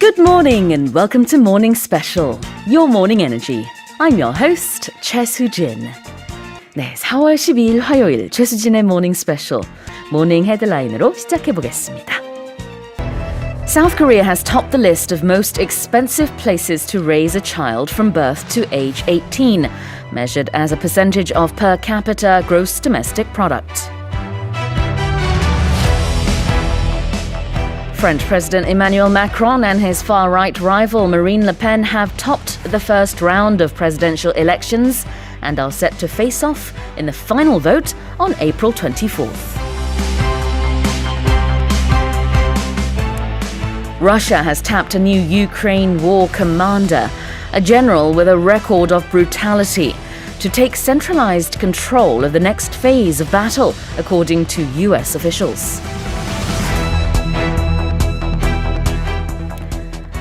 Good morning and welcome to Morning Special, your morning energy. I'm your host, Choi Soo-jin. 네, 4월 12일 화요일 최수진의 모닝 스페셜 모닝 헤드라인으로 시작해 보겠습니다. South Korea has topped the list of most expensive places to raise a child from birth to age 18, measured as a percentage of per capita gross domestic product. French President Emmanuel Macron and his far right rival Marine Le Pen have topped the first round of presidential elections and are set to face off in the final vote on April 24th. Russia has tapped a new Ukraine war commander, a general with a record of brutality, to take centralized control of the next phase of battle, according to US officials.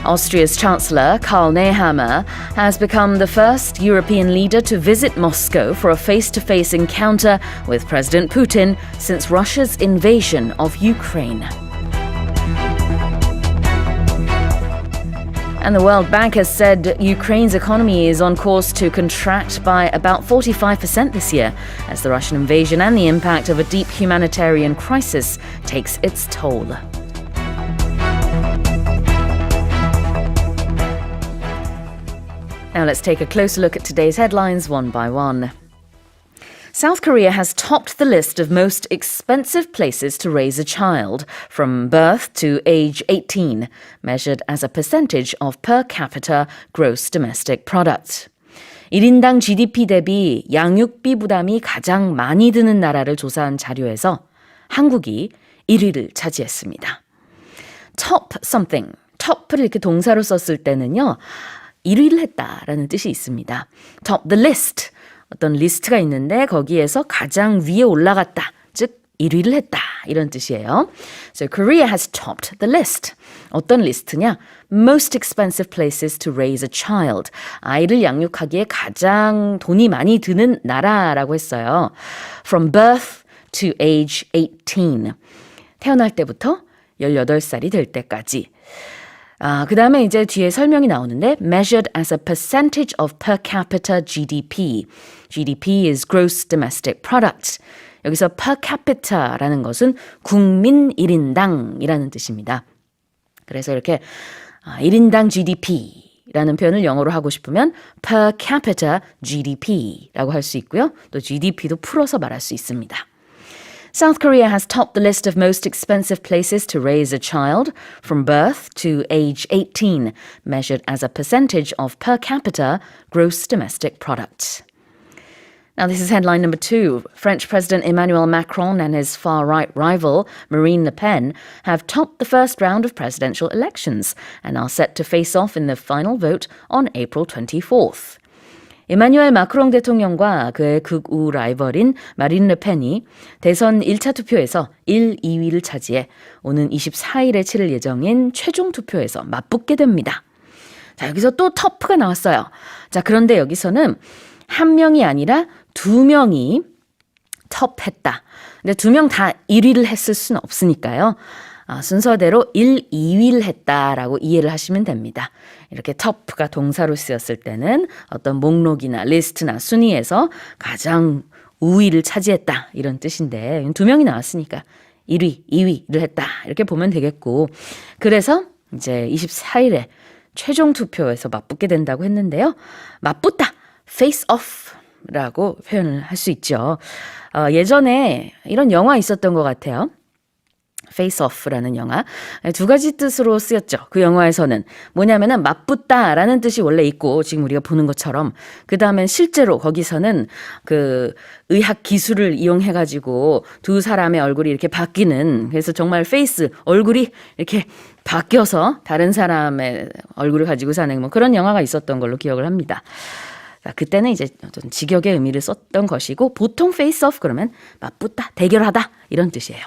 Austria's Chancellor Karl Nehammer has become the first European leader to visit Moscow for a face to face encounter with President Putin since Russia's invasion of Ukraine. And the World Bank has said Ukraine's economy is on course to contract by about 45% this year as the Russian invasion and the impact of a deep humanitarian crisis takes its toll. Now let's take a closer look at today's headlines one by one. South Korea has topped the list of most expensive places to raise a child from birth to age 18, measured as a percentage of per capita gross domestic product. 1인당 GDP 대비 양육비 부담이 가장 많이 드는 나라를 조사한 자료에서 한국이 1위를 차지했습니다. top something, top을 이렇게 동사로 썼을 때는요, 1위를 했다라는 뜻이 있습니다. top the list. 어떤 리스트가 있는데 거기에서 가장 위에 올라갔다. 즉 1위를 했다. 이런 뜻이에요. So Korea has topped the list. 어떤 리스트냐? Most expensive places to raise a child. 아이를 양육하기에 가장 돈이 많이 드는 나라라고 했어요. From birth to age 18. 태어날 때부터 18살이 될 때까지. 아, 그 다음에 이제 뒤에 설명이 나오는데 measured as a percentage of per capita GDP. GDP is gross domestic product. 여기서 per capita라는 것은 국민 1인당이라는 뜻입니다. 그래서 이렇게 1인당 GDP라는 표현을 영어로 하고 싶으면 per capita GDP라고 할 수 있고요. 또 GDP도 풀어서 말할 수 있습니다. South Korea has topped the list of most expensive places to raise a child from birth to age 18, measured as a percentage of per capita gross domestic product. Now, this is headline number two. French President Emmanuel Macron and his far right rival, Marine Le Pen, have topped the first round of presidential elections and are set to face off in the final vote on April 24th. 이마뉴엘 마크롱 대통령과 그의 극우 라이벌인 마린 르펜이 대선 1차 투표에서 1, 2위를 차지해 오는 24일에 치를 예정인 최종 투표에서 맞붙게 됩니다. 자, 여기서 또 터프가 나왔어요. 자, 그런데 여기서는 한 명이 아니라 두 명이 텁했다. 근데 두 명 다 1위를 했을 수는 없으니까요. 아, 순서대로 1, 2위를 했다라고 이해를 하시면 됩니다. 이렇게 터프가 동사로 쓰였을 때는 어떤 목록이나 리스트나 순위에서 가장 우위를 차지했다 이런 뜻인데 두 명이 나왔으니까 1위, 2위를 했다 이렇게 보면 되겠고 그래서 이제 24일에 최종 투표에서 맞붙게 된다고 했는데요. 맞붙다, face off라고 표현을 할 수 있죠. 어, 예전에 이런 영화 있었던 것 같아요. Face Off라는 영화 두 가지 뜻으로 쓰였죠. 그 영화에서는 뭐냐면은 맞붙다라는 뜻이 원래 있고 지금 우리가 보는 것처럼 그 다음엔 실제로 거기서는 그 의학 기술을 이용해 가지고 두 사람의 얼굴이 이렇게 바뀌는 그래서 정말 페이스 얼굴이 이렇게 바뀌어서 다른 사람의 얼굴을 가지고 사는 뭐 그런 영화가 있었던 걸로 기억을 합니다. 그때는 이제 어떤 직역의 의미를 썼던 것이고 보통 off 그러면 맞붙다, 대결하다 이런 뜻이에요.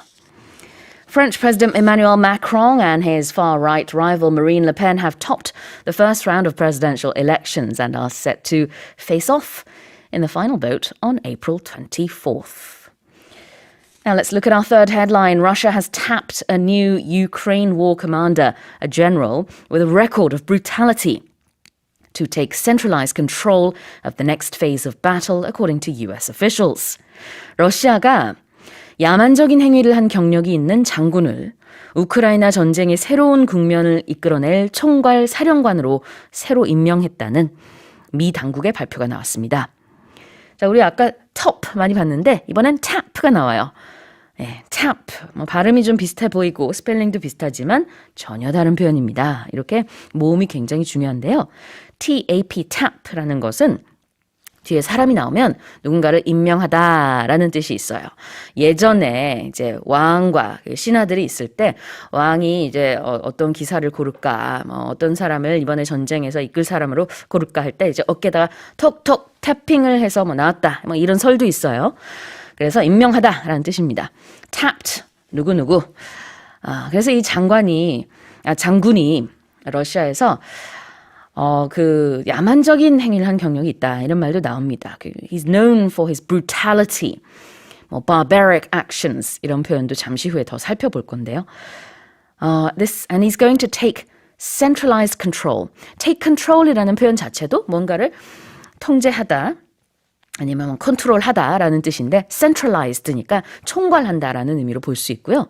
French President Emmanuel Macron and his far right rival Marine Le Pen have topped the first round of presidential elections and are set to face off in the final vote on April 24th. Now let's look at our third headline. Russia has tapped a new Ukraine war commander, a general with a record of brutality. To take centralized control of the next phase of battle, according to US officials. 러시아가 야만적인 행위를 한 경력이 있는 장군을 우크라이나 전쟁의 새로운 국면을 이끌어낼 총괄 사령관으로 새로 임명했다는 미 당국의 발표가 나왔습니다. 자, 우리 아까 top 많이 봤는데 이번엔 tap가 나와요. 네, tap. 뭐 발음이 좀 비슷해 보이고 스펠링도 비슷하지만 전혀 다른 표현입니다. 이렇게 모음이 굉장히 중요한데요. tap, tap라는 것은 뒤에 사람이 나오면 누군가를 임명하다라는 뜻이 있어요. 예전에 이제 왕과 신하들이 있을 때 왕이 이제 어, 떤 기사를 고를까, 뭐 어떤 사람을 이번에 전쟁에서 이끌 사람으로 고를까 할 때 이제 어깨다가 톡톡 태핑을 해서 뭐 나왔다. 뭐 이런 설도 있어요. 그래서 임명하다라는 뜻입니다. tapped 누구 누구. 아, 그래서 이 장관이 아, 장군이 러시아에서 어, 그 야만적인 행위를 한 경력이 있다. 이런 말도 나옵니다. 그, he's known for his brutality. 뭐 barbaric actions 이런 표현도 잠시 후에 더 살펴볼 건데요. Uh, this and he's going to take centralized control. take control이라는 표현 자체도 뭔가를 통제하다 아니면 뭐 컨트롤하다라는 뜻인데 centralized니까 총괄한다라는 의미로 볼 수 있고요.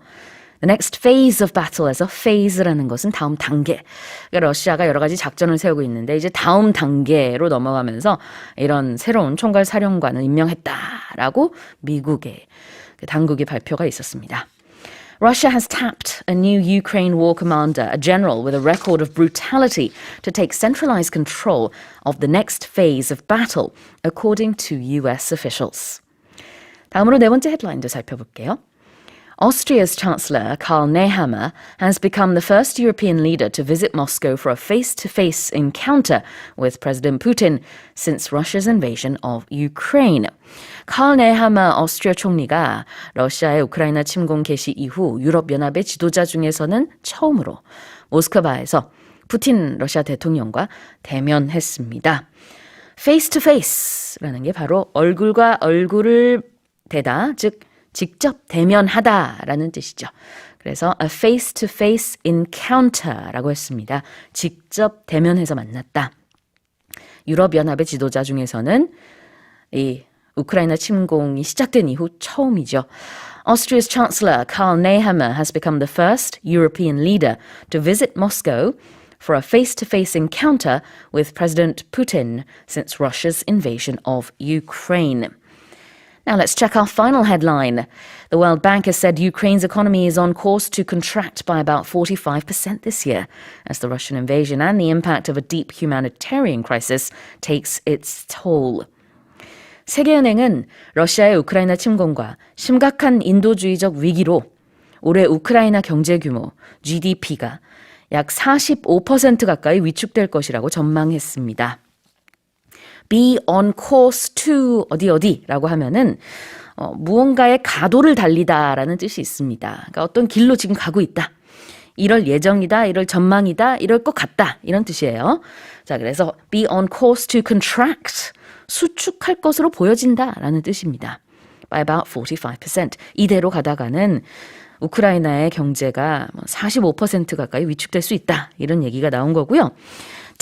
The next phase of battle에서 phase라는 것은 다음 단계. 그러니까 러시아가 여러 가지 작전을 세우고 있는데 이제 다음 단계로 넘어가면서 이런 새로운 총괄 사령관을 임명했다라고 미국의 당국의 발표가 있었습니다. Russia has tapped a new Ukraine war commander, a general with a record of brutality, to take centralized control of the next phase of battle, according to US officials. 다음으로 네 번째 헤드라인도 살펴볼게요. Austria's Chancellor Karl Nehammer has become the first European leader to visit Moscow for a face to face encounter with President Putin since Russia's invasion of Ukraine. 칼 네하머 오스트리아 총리가 러시아의 우크라이나 침공 개시 이후 유럽연합의 지도자 중에서는 처음으로 모스크바에서 푸틴 러시아 대통령과 대면했습니다. face to face라는 게 바로 얼굴과 얼굴을 대다, 즉 직접 대면하다라는 뜻이죠. 그래서 a face-to-face encounter라고 했습니다. 직접 대면해서 만났다. 유럽연합의 지도자 중에서는 이 우크라이나 침공이 시작된 이후 처음이죠. Austria's Chancellor Karl Nehammer has become the first European leader to visit Moscow for a face-to-face encounter with President Putin since Russia's invasion of Ukraine. Now let's check our final headline. The World Bank has said Ukraine's economy is on course to contract by about 45% this year as the Russian invasion and the impact of a deep humanitarian crisis takes its toll. 세계은행은 러시아의 우크라이나 침공과 심각한 인도주의적 위기로 올해 우크라이나 경제 규모 GDP가 약 45% 가까이 위축될 것이라고 전망했습니다. Be on course to 어디 어디라고 하면은 어, 무언가의 가도를 달리다라는 뜻이 있습니다. 그러니까 어떤 길로 지금 가고 있다. 이럴 예정이다, 이럴 전망이다, 이럴 것 같다. 이런 뜻이에요. 자, 그래서 be on course to contract. 수축할 것으로 보여진다 라는 뜻입니다. by about 45%. 이대로 가다가는 우크라이나의 경제가 45% 가까이 위축될 수 있다. 이런 얘기가 나온 거고요.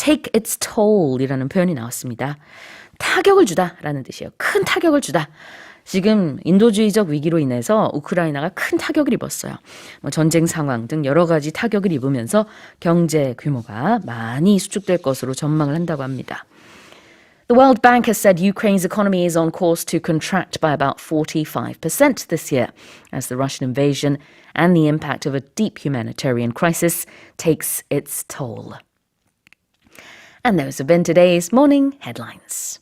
Take its toll이라는 표현이 나왔습니다. 타격을 주다 라는 뜻이에요. 큰 타격을 주다. 지금 인도주의적 위기로 인해서 우크라이나가 큰 타격을 입었어요. 뭐 전쟁 상황 등 여러 가지 타격을 입으면서 경제 규모가 많이 수축될 것으로 전망을 한다고 합니다. The World Bank has said Ukraine's economy is on course to contract by about 45% this year as the Russian invasion and the impact of a deep humanitarian crisis takes its toll. And those have been today's morning headlines.